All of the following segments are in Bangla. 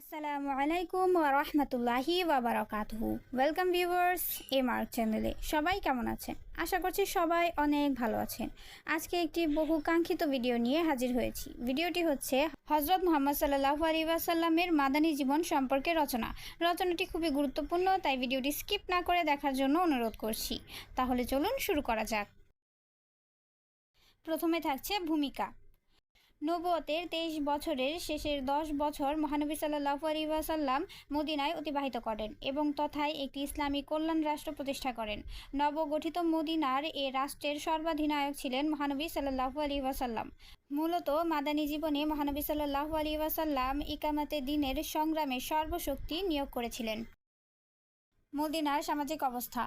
আসসালামু আলাইকুম ওরহমতুল্লাহি ওয়াবারাকাতুহু ওয়েলকাম ভিউয়ার্স এ মার্ক চ্যানেলে সবাই কেমন আছেন? আশা করছি সবাই অনেক ভালো আছেন। আজকে একটি বহু কাঙ্ক্ষিত ভিডিও নিয়ে হাজির হয়েছি। ভিডিওটি হচ্ছে হজরত মোহাম্মদ সাল্লাহু আলী ওয়াসাল্লামের মাদানী জীবন সম্পর্কে রচনা। রচনাটি খুবই গুরুত্বপূর্ণ, তাই ভিডিওটি স্কিপ না করে দেখার জন্য অনুরোধ করছি। তাহলে চলুন শুরু করা যাক। প্রথমে থাকছে ভূমিকা। নবুয়তের তেইশ বছরের শেষের দশ বছর মহানবী সাল্লাহ আলী ওয়াসাল্লাম মদিনায় অতিবাহিত করেন এবং তথায় একটি ইসলামী কল্যাণ রাষ্ট্র প্রতিষ্ঠা করেন। নবগঠিত মদিনার এ রাষ্ট্রের সর্বাধিনায়ক ছিলেন মহানবী সাল্লাহ আলী ওয়াসাল্লাম। মূলত মাদানী জীবনে মহানবী সাল্লাহ আলী ওয়াসাল্লাম ইকামাতে দিনের সংগ্রামে সর্বশক্তি নিয়োগ করেছিলেন। মদিনার সামাজিক অবস্থা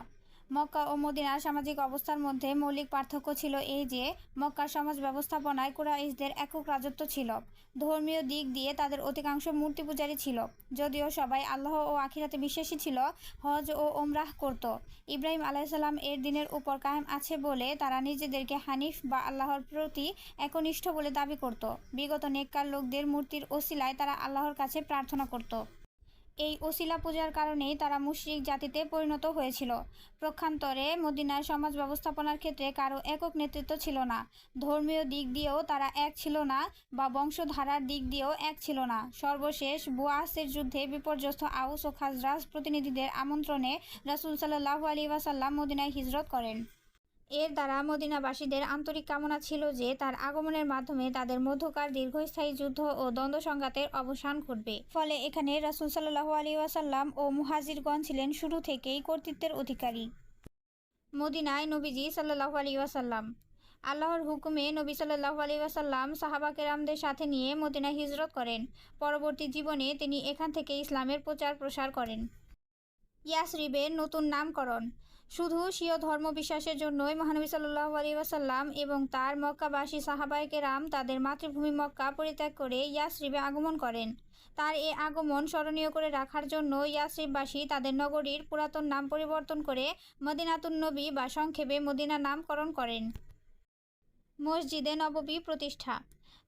মক্কা ও মদিনার সামাজিক অবস্থার মধ্যে মৌলিক পার্থক্য ছিল এই যে, মক্কার সমাজ ব্যবস্থাপনায় কুরাইশদের একক রাজত্ব ছিল। ধর্মীয় দিক দিয়ে তাদের অধিকাংশ মূর্তি পূজারী ছিল। যদিও সবাই আল্লাহ ও আখিরাতে বিশ্বাসী ছিল, হজ ও ওমরাহ করত। ইব্রাহিম আলাইসাল্লাম এর দিনের উপর কায়েম আছে বলে তারা নিজেদেরকে হানিফ বা আল্লাহর প্রতি একনিষ্ঠ বলে দাবি করত। বিগত নেককার লোকদের মূর্তির ওসিলায় তারা আল্লাহর কাছে প্রার্থনা করত। এই ওসিলা পূজার কারণেই তারা মুশরিক জাতিতে পরিণত হয়েছিল। প্রক্ষান্তরে মদিনার সমাজ ব্যবস্থাপনার ক্ষেত্রে কারও একক নেতৃত্ব ছিল না। ধর্মীয় দিক দিয়েও তারা এক ছিল না বা বংশধারার দিক দিয়েও এক ছিল না। সর্বশেষ বুয়াসের যুদ্ধে বিপর্যস্ত আউস ও খাজরাজ প্রতিনিধিদের আমন্ত্রণে রাসুল সাল্লাহু আলী ওয়াসাল্লাম মদিনায় হিজরত করেন। এর দ্বারা মদিনাবাসীদের আন্তরিক কামনা ছিল যে তার আগমনের মাধ্যমে তাদের মধ্যকার দীর্ঘস্থায়ী যুদ্ধ ও দ্বন্দ্ব সংঘাতের অবসান ঘটবে। ফলে এখানে রাসুল সাল্লাহু আলী ওয়াসাল্লাম ও মুহাজিরগণ ছিলেন শুরু থেকেই কর্তৃত্বের অধিকারী। মদিনায় নবীজি সাল্লাহু আলী ওয়াসাল্লাম। আল্লাহর হুকুমে নবী সাল্লাহু আলী ওয়াসাল্লাম সাহাবা কেরামদের সাথে নিয়ে মদিনায় হিজরত করেন। পরবর্তী জীবনে তিনি এখান থেকে ইসলামের প্রচার প্রসার করেন। ইয়াসরিবের নতুন নামকরণ। শুধু স্বীয় ধর্ম বিশ্বাসের জন্যই মহানবী সাল্লাহ আলী ওয়াসাল্লাম এবং তার মক্কাবাসী সাহাবাইকে রাম তাদের মাতৃভূমি মক্কা পরিত্যাগ করে ইয়াসরিবে আগমন করেন। তার এ আগমন স্মরণীয় করে রাখার জন্য ইয়াসরিববাসী তাদের নগরীর পুরাতন নাম পরিবর্তন করে মদিনাতুন নবী বা সংক্ষেপে মদিনা নামকরণ করেন। মসজিদে নববী প্রতিষ্ঠা।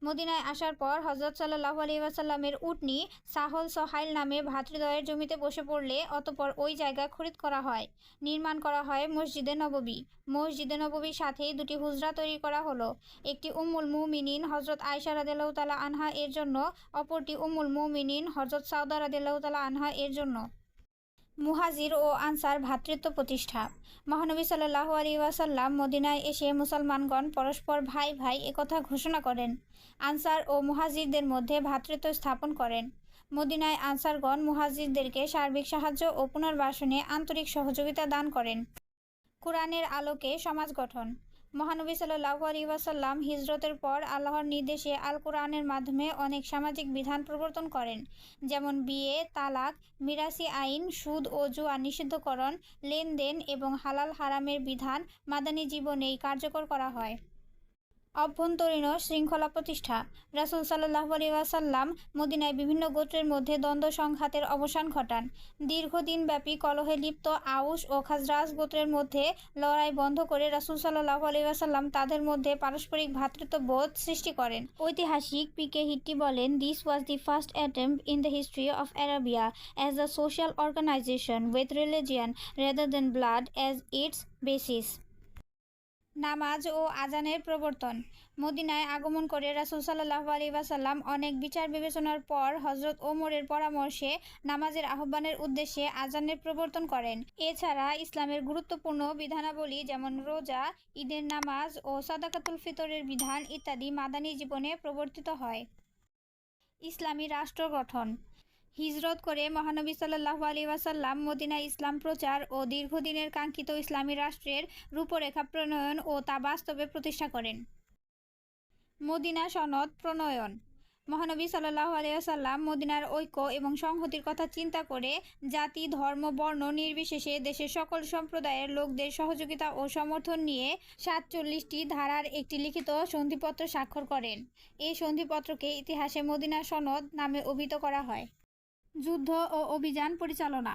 মদিনায় আসার পর হজরত সাল্লাহ আলী ওয়াসাল্লামের উটনি সাহল সহাইল নামে ভাতৃদয়ের জমিতে বসে পড়লে অতপর ওই জায়গা খরিদ করা হয়। নির্মাণ করা হয় মসজিদে নববী। মসজিদে নববীর সাথেই দুটি হুজরা তৈরি করা হলো। একটি উম্মুল মুমিনিন হজরত আয়সা রাদেলাহ তালা আনহা এর জন্য, অপরটি উম্মুল মুমিনিন হজরত সাউদা রাদেলাহ তালা আনহা এর জন্য। মুহাজির ও আনসার ভ্রাতৃত্ব প্রতিষ্ঠা। মহানবী সাল্লাহ আলী ওয়াসাল্লাম মদিনায় এসে মুসলমানগণ পরস্পর ভাই ভাই একথা ঘোষণা করেন। আনসার ও মুহাজিরদের মধ্যে ভ্রাতৃত্ব স্থাপন করেন। মদিনায় আনসারগণ মুহাজিরদেরকে সার্বিক সাহায্য ও পুনর্বাসনে আন্তরিক সহযোগিতা দান করেন। কোরআনের আলোকে সমাজ গঠন। মহানবী সাল্লাহ আলী হিজরতের পর আল্লাহর নির্দেশে আল কোরআনের মাধ্যমে অনেক সামাজিক বিধান প্রবর্তন করেন, যেমন বিয়ে, তালাক, মিরাসি আইন, সুদ ও জুয়া নিষিদ্ধকরণ, লেনদেন এবং হালাল হারামের বিধান মাদানী জীবনেই কার্যকর করা হয়। অভ্যন্তরীণ শৃঙ্খলা প্রতিষ্ঠা। রাসুল সাল্লাহ আলী মদিনায় বিভিন্ন গোত্রের মধ্যে দ্বন্দ্ব সংঘাতের অবসান ঘটান। দীর্ঘদিনব্যাপী কলহে লিপ্ত আউস ও খাজরাজ গোত্রের মধ্যে লড়াই বন্ধ করে রাসুল সাল্লাহ আলী তাদের মধ্যে পারস্পরিক ভ্রাতৃত্ববোধ সৃষ্টি করেন। ঐতিহাসিক পি কে হিট্টি বলেন this was the first attempt in the history of Arabia as a social organisation with religion rather than blood as its basis নামাজ ও আজানের প্রবর্তন। মদিনায় আগমন করে রাসুল সাল্লাহ আলী ওয়াসাল্লাম অনেক বিচার বিবেচনার পর হজরত ওমরের পরামর্শে নামাজের আহ্বানের উদ্দেশ্যে আজানের প্রবর্তন করেন। এছাড়া ইসলামের গুরুত্বপূর্ণ বিধানাবলী যেমন রোজা, ঈদের নামাজ ও সাদাকাতুল ফিতরের বিধান ইত্যাদি মাদানী জীবনে প্রবর্তিত হয়। ইসলামী রাষ্ট্র গঠন হিজরত করে মহানবী সাল্লাহু আলী ওয়াসাল্লাম মদিনা ইসলাম প্রচার ও দীর্ঘদিনের কাঙ্ক্ষিত ইসলামী রাষ্ট্রের রূপরেখা প্রণয়ন ও তা বাস্তবে প্রতিষ্ঠা করেন। মদিনা সনদ প্রণয়ন। মহানবী সাল্লাহ আলিয়াল্লাম মদিনার ঐক্য এবং সংহতির কথা চিন্তা করে জাতি, ধর্ম, বর্ণ নির্বিশেষে দেশের সকল সম্প্রদায়ের লোকদের সহযোগিতা ও সমর্থন নিয়ে সাতচল্লিশটি ধারার একটি লিখিত সন্ধিপত্র স্বাক্ষর করেন। এই সন্ধিপত্রকে ইতিহাসে মদিনা সনদ নামে অভিহিত করা হয়। যুদ্ধ ও অভিযান পরিচালনা।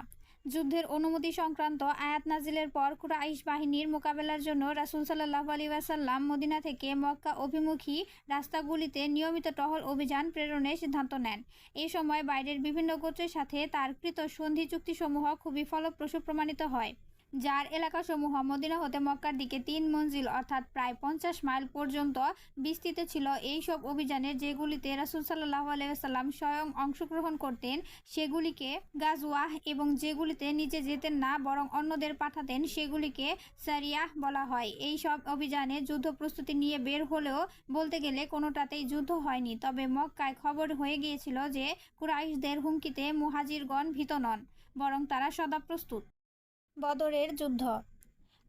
যুদ্ধের অনুমতি সংক্রান্ত আয়াত নাজিলের পর কুরাইশ বাহিনীর মোকাবেলার জন্য রাসুল সাল্লাহ আলী ওয়াসাল্লাম মদিনা থেকে মক্কা অভিমুখী রাস্তাগুলিতে নিয়মিত টহল অভিযান প্রেরণের সিদ্ধান্ত নেন। এই সময় বাইরের বিভিন্ন গোত্রের সাথে তার কৃত সন্ধি চুক্তিসমূহ খুবই ফলপ্রসূ প্রমাণিত হয়। যার এলাকাসমূহ মদিনা হতে মক্কার দিকে তিন মঞ্জিল অর্থাৎ প্রায় পঞ্চাশ মাইল পর্যন্ত বিস্তৃত ছিল। এই সব অভিযানে যেগুলিতে রাসুল সাল্লাহ আলাইসাল্লাম স্বয়ং অংশগ্রহণ করতেন, সেগুলিকে গাজওয়াহ এবং যেগুলিতে নিজে যেতেন না, বরং অন্যদের পাঠাতেন, সেগুলিকে সারিয়াহ বলা হয়। এই সব অভিযানে যুদ্ধ প্রস্তুতি নিয়ে বের হলেও বলতে গেলে কোনোটাতেই যুদ্ধ হয়নি। তবে মক্কায় খবর হয়ে গিয়েছিল যে কুরাইশদের হুমকিতে মুহাজিরগণ ভীত নন, বরং তারা সদা প্রস্তুত। বদরের যুদ্ধ।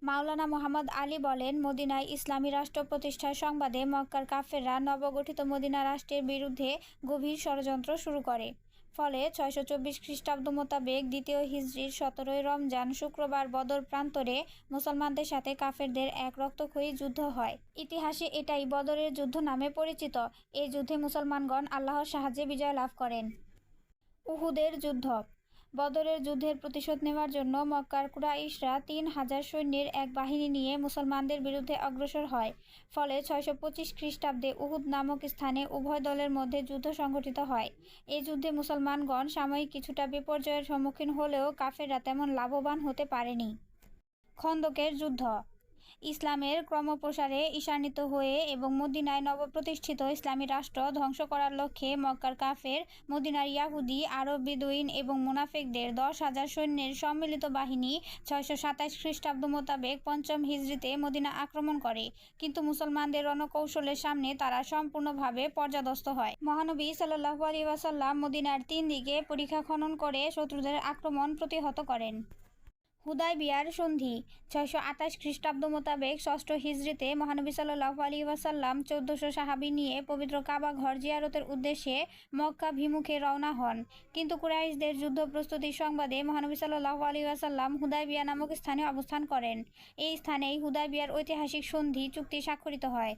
মাওলানা মোহাম্মদ আলী বলেন, মদিনায় ইসলামী রাষ্ট্র প্রতিষ্ঠার সংবাদে মক্কার কাফেররা নবগঠিত মদিনা রাষ্ট্রের বিরুদ্ধে গভীর ষড়যন্ত্র শুরু করে। ফলে ছয়শো চব্বিশ খ্রিস্টাব্দ মোতাবেক দ্বিতীয় হিজরির সতেরোই রমজান শুক্রবার বদর প্রান্তরে মুসলমানদের সাথে কাফেরদের এক রক্তক্ষয়ী যুদ্ধ হয়। ইতিহাসে এটাই বদরের যুদ্ধ নামে পরিচিত। এই যুদ্ধে মুসলমানগণ আল্লাহর সাহায্যে বিজয় লাভ করেন। উহুদের যুদ্ধ। বদরের যুদ্ধের প্রতিশোধ নেওয়ার জন্য মক্কার কুরাইশরা তিন হাজার সৈন্যের এক বাহিনী নিয়ে মুসলমানদের বিরুদ্ধে অগ্রসর হয়। ফলে ছয়শো পঁচিশ খ্রিস্টাব্দে উহুদ নামক স্থানে উভয় দলের মধ্যে যুদ্ধ সংঘটিত হয়। এই যুদ্ধে মুসলমানগণ সাময়িক কিছুটা বিপর্যয়ের সম্মুখীন হলেও কাফেররা তেমন লাভবান হতে পারেনি। খন্দকের যুদ্ধ ইসলামের ক্রমপ্রসারে ঈশান্বিত হয়ে এবং মদিনায় নবপ্রতিষ্ঠিত ইসলামী রাষ্ট্র ধ্বংস করার লক্ষ্যে মক্কার কাফের, মদিনার ইয়াহুদি, আরব বিদুইন এবং মুনাফেকদের দশ হাজার সৈন্যের সম্মিলিত বাহিনী ছয়শো সাতাশ খ্রিস্টাব্দ মোতাবেক পঞ্চম হিজড়িতে মদিনা আক্রমণ করে। কিন্তু মুসলমানদের রণকৌশলের সামনে তারা সম্পূর্ণভাবে পর্যাদস্ত হয়। মহানবী সাল্লাহু আলী ওয়াসাল্লাম মদিনার তিন দিকে পরীক্ষা খনন করে শত্রুদের আক্রমণ প্রতিহত করেন। হুদাই বিয়ার সন্ধি। ছয়শো আঠাশ খ্রিস্টাব্দ মোতাবেক ষষ্ঠ হিজড়িতে মহানবী সাল্লাহু আলী ওয়াসাল্লাম চোদ্দশো সাহাবি নিয়ে পবিত্র কাবা ঘর জিয়ারতের উদ্দেশ্যে মক্কা ভিমুখে রওনা হন। কিন্তু কুরাইশদের যুদ্ধ প্রস্তুতির সংবাদে মহানবী সাল্লাহু আলী ওয়াসাল্লাম হুদাই বিয়া নামক স্থানে অবস্থান করেন। এই স্থানেই হুদাই বিয়ার ঐতিহাসিক সন্ধি চুক্তি স্বাক্ষরিত হয়।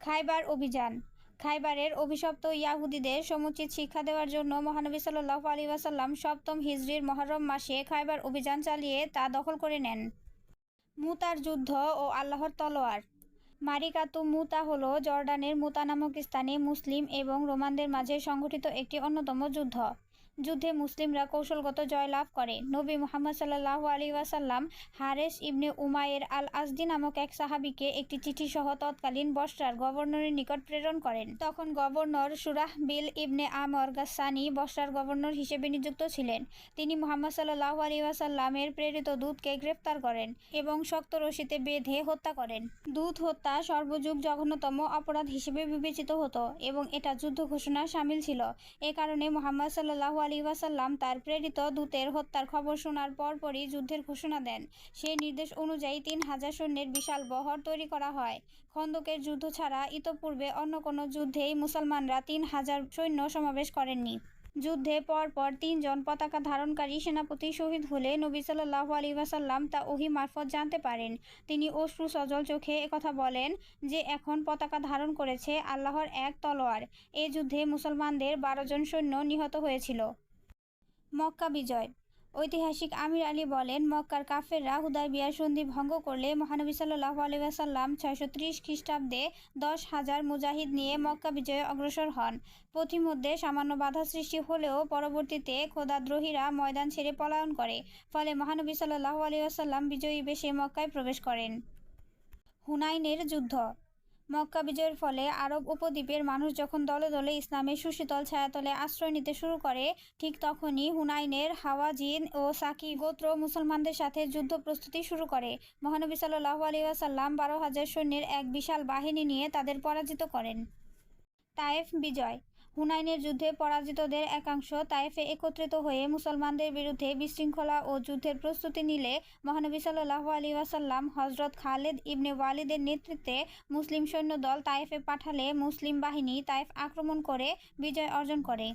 খাইবার অভিযান খাইবারের অভিশপ্ত ইয়াহুদিদের সমুচিত শিক্ষা দেওয়ার জন্য মহানবী সাল্লাহ আলী ওয়াসাল্লাম সপ্তম হিজড়ির মহরম মাসে খাইবার অভিযান চালিয়ে তা দখল করে নেন। মুতার যুদ্ধ ও আল্লাহর তলোয়ার। মারিকাতু মুতা হল জর্ডানের মুতা নামক স্থানে মুসলিম এবং রোমানদের মাঝে সংঘটিত একটি অন্যতম যুদ্ধ। যুদ্ধে মুসলিমরা কৌশলগত জয়লাভ করে। নবী মোহাম্মদ সাল্লাহ আলী ওয়াসাল্লাম হারেস ইবনে উমায়ের আল আজদি নামক এক সাহাবিকে একটি চিঠি সহ তৎকালীন বসরার গভর্নরের নিকট প্রেরণ করেন। তখন গভর্নর সুরাহ বিল ইবনে আমর গাসানি বসরার গভর্নর হিসেবে নিযুক্ত ছিলেন। তিনি মোহাম্মদ সাল্লাহ আলী ওয়াসাল্লামের প্রেরিত দূতকে গ্রেফতার করেন এবং শক্ত রশিতে বেঁধে হত্যা করেন। দূত হত্যা সর্বযুগ জঘন্যতম অপরাধ হিসেবে বিবেচিত হতো এবং এটা যুদ্ধ ঘোষণা সামিল ছিল। এ কারণে মোহাম্মদ সাল্লাহ আলী ওয়াসাল্লাম তার প্রেরিত দূতের হত্যার খবর শোনার পরপরই যুদ্ধের ঘোষণা দেন। সেই নির্দেশ অনুযায়ী তিন হাজার সৈন্যের বিশাল বহর তৈরি করা হয়। খন্দকের যুদ্ধ ছাড়া ইতপূর্বে অন্য কোনো যুদ্ধেই মুসলমানরা তিন হাজার সৈন্য সমাবেশ করেননি। যুদ্ধে পরপর তিনজন পতাকা ধারণকারী সেনাপতি শহীদ হলে নবী সাল্লাহ আলী ওয়াসাল্লাম তা ওহি মারফত জানতে পারেন। তিনি অশ্রু সজল চোখে একথা বলেন যে, এখন পতাকা ধারণ করেছে আল্লাহর এক তলোয়ার। এ যুদ্ধে মুসলমানদের বারো জন সৈন্য নিহত হয়েছিল। মক্কা বিজয়। ঐতিহাসিক আমির আলী বলেন, মক্কার কাফেররা হুদাই বিয়ার সন্ধি ভঙ্গ করলে মহানবী সাল্লাহ আলিয়াসাল্লাম ছয়শো ত্রিশ খ্রিস্টাব্দে দশ হাজার মুজাহিদ নিয়ে মক্কা বিজয়ে অগ্রসর হন। পথিমধ্যে সামান্য বাধা সৃষ্টি হলেও পরবর্তীতে খোদাদ্রোহীরা ময়দান ছেড়ে পলায়ন করে, ফলে মহানবী সাল্লাহ আলিয়াসাল্লাম বিজয়ী বেশে মক্কায় প্রবেশ করেন। হুনাইনের যুদ্ধ মক্কা বিজয়ের ফলে আরব উপদ্বীপের মানুষ যখন দলে দলে ইসলামের সুশীতল ছায়াতলে আশ্রয় নিতে শুরু করে, ঠিক তখনই হুনাইনের, হাওয়াজিন ও সাকি গোত্র মুসলমানদের সাথে যুদ্ধ প্রস্তুতি শুরু করে। মহানবী সাল্লাহ আলী আসাল্লাম বারো হাজার সৈন্যের এক বিশাল বাহিনী নিয়ে তাদের পরাজিত করেন। তায়েফ বিজয় হুনাইনের যুদ্ধে পরাজিতদের একাংশ তাইফে একত্রিত হয়ে মুসলমানদের বিরুদ্ধে বিশৃঙ্খলা ও যুদ্ধের প্রস্তুতি নিলে মহানবী সাল্লাহ আলী ওয়াসাল্লাম হজরত খালেদ ইবনে ওয়ালিদের নেতৃত্বে মুসলিম সৈন্যদল তায়েফে পাঠালে মুসলিম বাহিনী তাইফ আক্রমণ করে বিজয় অর্জন করে।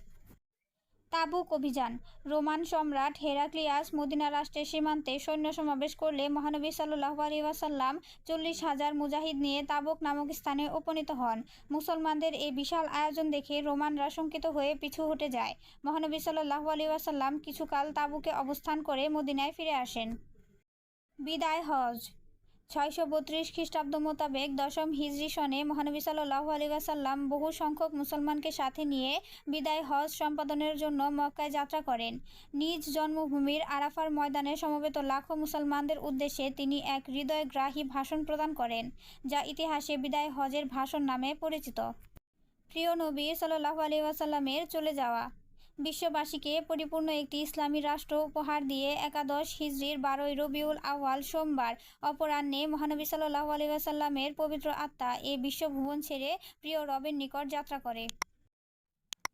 তাবুক অভিযান। রোমান সম্রাট হেরাক্লিয়াস মদিনা রাষ্ট্রের সীমান্তে সৈন্য সমাবেশ করলে মহানবী সাল্লাহ আলী ওয়াসাল্লাম চল্লিশ হাজার মুজাহিদ নিয়ে তাবুক নামক স্থানে উপনীত হন। মুসলমানদের এই বিশাল আয়োজন দেখে রোমানরা শঙ্কিত হয়ে পিছু হটে যায়। মহানবী সাল্লাহ আলী ওয়াসাল্লাম কিছুকাল তাবুকে অবস্থান করে মদিনায় ফিরে আসেন। বিদায় হজ। ছয়শো বত্রিশ খ্রিস্টাব্দ মোতাবেক দশম হিজরি সনে মহানবী সাল্লাহ আলী ওয়াসাল্লাম বহু সংখ্যক মুসলমানকে সাথে নিয়ে বিদায় হজ সম্পাদনের জন্য মক্কায় যাত্রা করেন। নিজ জন্মভূমির আরাফার ময়দানে সমবেত লাখো মুসলমানদের উদ্দেশ্যে তিনি এক হৃদয়গ্রাহী ভাষণ প্রদান করেন, যা ইতিহাসে বিদায় হজের ভাষণ নামে পরিচিত। প্রিয় নবী সাল্লাহ আলী ওয়াসাল্লামের চলে যাওয়া। বিশ্ববাসীকে পরিপূর্ণ একটি ইসলামী রাষ্ট্র উপহার দিয়ে একাদশ হিজড়ির বারোই রবিউল আওয়াল সোমবার অপরাহ্নে মহানবী সাল্লাহ আলী ওয়াসাল্লামের পবিত্র আত্মা এ বিশ্বভুবন ছেড়ে প্রিয় রবের নিকট যাত্রা করে।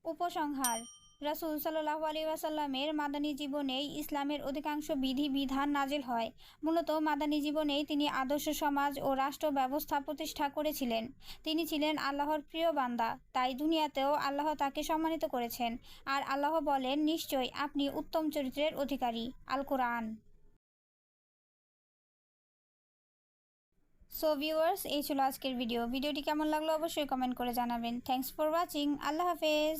উপসংহার। রাসুল সাল্লাহ আলী ওয়াসাল্লামের মাদানী জীবনেই ইসলামের অধিকাংশ বিধি বিধান নাজিল হয়। মূলত মাদানী জীবনেই তিনি আদর্শ সমাজ ও রাষ্ট্র ব্যবস্থা প্রতিষ্ঠা করেছিলেন। তিনি ছিলেন আল্লাহর প্রিয় বান্দা, তাই দুনিয়াতেও আল্লাহ তাকে সম্মানিত করেছেন। আর আল্লাহ বলেন নিশ্চয় আপনি উত্তম চরিত্রের অধিকারী। আল কোরআন সো ভিউয়ার্স এই ছিল আজকের ভিডিও ভিডিওটি কেমন লাগল অবশ্যই কমেন্ট করে জানাবেন। থ্যাংকস ফর ওয়াচিং আল্লাহ হাফেজ।